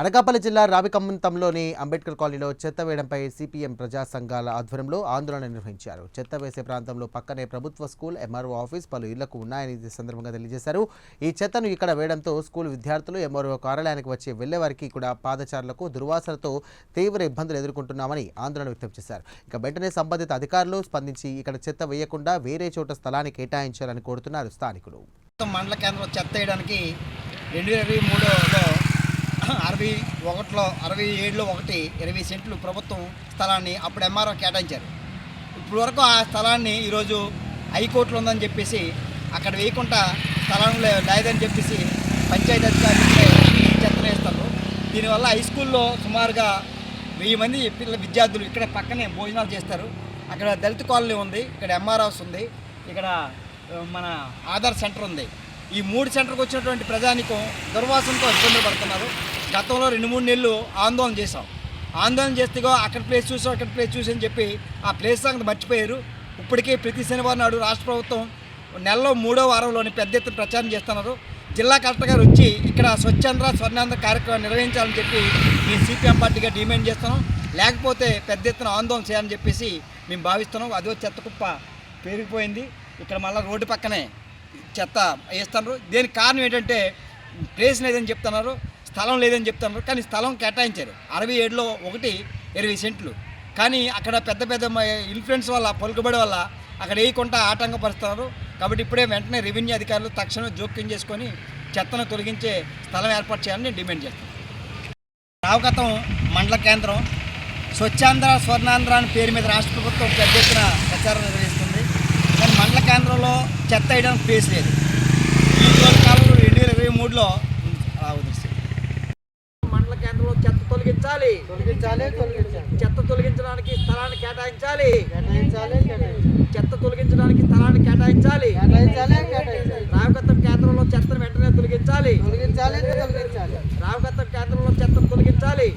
అనకాపల్లి జిల్లా రావికమ్మంతంలోని అంబేద్కర్ కాలనీలో చెత్త వేయడంపై సిపిఎం ప్రజా సంఘాల ఆధ్వర్యంలో ఆందోళన నిర్వహించారు. చెత్త వేసే ప్రాంతంలో పక్కనే ప్రభుత్వ స్కూల్ ఎంఆర్ఓ ఆఫీస్ పలు ఇళ్ళకు ఉన్నాయని సందర్భంగా తెలియజేశారు. ఈ చెత్తను ఇక్కడ వేయడంతో స్కూల్ విద్యార్థులు ఎంఆర్ఓ కార్యాలయానికి వచ్చి వెళ్ళేవారికి కూడా పాదచారులకు దుర్వాసనతో తీవ్ర ఇబ్బందులు ఎదుర్కొంటున్నామని ఆందోళన వ్యక్తం చేశారు. ఇక వెంటనే సంబంధిత అధికారులు స్పందించి ఇక్కడ చెత్త వేయకుండా వేరే చోట స్థలాన్ని కేటాయించాలని కోరుతున్నారు స్థానికులు. మొత్తం మండల కేంద్రం చెత్త వేయడానికి రెండు వేల ఇరవై మూడులో అరవై ఒకటిలో అరవై ఏడులో ఒకటి ఇరవై సెంట్లు ప్రభుత్వం స్థలాన్ని అప్పుడు ఎంఆర్ఓ కేటాయించారు. ఇప్పుడు వరకు ఆ స్థలాన్ని ఈరోజు హైకోర్టులో ఉందని చెప్పేసి అక్కడ వేయకుండా స్థలం లేదని చెప్పేసి పంచాయతీ అధికారులు చెత్తనేస్తారు. దీనివల్ల హై స్కూల్లో సుమారుగా వెయ్యి మంది పిల్లల విద్యార్థులు ఇక్కడ పక్కనే భోజనాలు చేస్తారు. అక్కడ దళిత కాలనీ ఉంది ఇక్కడ ఎంఆర్ఎస్ ఉంది ఇక్కడ మన ఆధార్ సెంటర్ ఉంది. ఈ మూడు సెంటర్కి వచ్చినటువంటి ప్రజానికం దుర్వాసనతో ఇబ్బందులు పడుతున్నారు. గతంలో రెండు మూడు నెలలు ఆందోళన చేశాం. ఆందోళన చేస్తేగా అక్కడ ప్లేస్ చూసాం అక్కడ ప్లేస్ చూసి అని చెప్పి ఆ ప్లేస్ సంగతి మర్చిపోయారు. ఇప్పటికే ప్రతి శనివారం నాడు రాష్ట్ర ప్రభుత్వం నెలలో మూడో వారంలోని పెద్ద ఎత్తున ప్రచారం చేస్తున్నారు. జిల్లా కలెక్టర్ గారు వచ్చి ఇక్కడ స్వచ్ఛంద్ర స్వర్ణాంధ్ర కార్యక్రమం నిర్వహించాలని చెప్పి మీ సిపిఎం పార్టీగా డిమాండ్ చేస్తున్నాం. లేకపోతే పెద్ద ఎత్తున ఆందోళన చేయాలని చెప్పేసి మేము భావిస్తున్నాం. అదో చెత్త కుప్ప ఇక్కడ మళ్ళీ రోడ్డు పక్కనే చెత్త వేస్తున్నారు దీనికి కారణం ఏంటంటే ప్లేస్ లేదని చెప్తున్నారు స్థలం లేదని చెప్తున్నారు కానీ స్థలం కేటాయించారు. అరవై ఏడులో ఒకటి ఇరవై సెంట్లు. కానీ అక్కడ పెద్ద పెద్ద ఇన్ఫ్లుయెన్స్ వల్ల పలుకుబడి వల్ల అక్కడ వేయకుండా ఆటంకపరుస్తున్నారు కాబట్టి ఇప్పుడే వెంటనే రెవెన్యూ అధికారులు తక్షణమే జోక్యం చేసుకొని చెత్తను తొలగించే స్థలం ఏర్పాటు చేయాలని డిమాండ్ చేస్తాను. రావగతం మండల కేంద్రం స్వచ్ఛాంధ్ర స్వర్ణాంధ్ర అని పేరు మీద రాష్ట్ర ప్రభుత్వం పెద్ద ఎత్తున ప్రచారం నిర్వహిస్తుంది కానీ మండల కేంద్రంలో చెత్త వేయడానికి ప్లేస్ లేదు. ఈ రోజు కాలంలో రెండు వేల ఇరవై మూడులో మండల కేంద్రంలో చెత్త తొలగించాలి. తొలగించాలి తొలగించాలి. చెత్త తొలగించడానికి స్థలాన్ని కేటాయించాలి. కేటాయించాలి కేటాయించాలి. చెత్త తొలగించడానికి స్థలాన్ని కేటాయించాలి. కేటాయించాలి కేటాయించాలి. రావగతం కేంద్రంలో చెత్తను వెంటనే తొలగించాలి. తొలగించాలి తొలగించాలి. రావగతం కేంద్రంలో చెత్తను తొలగించాలి.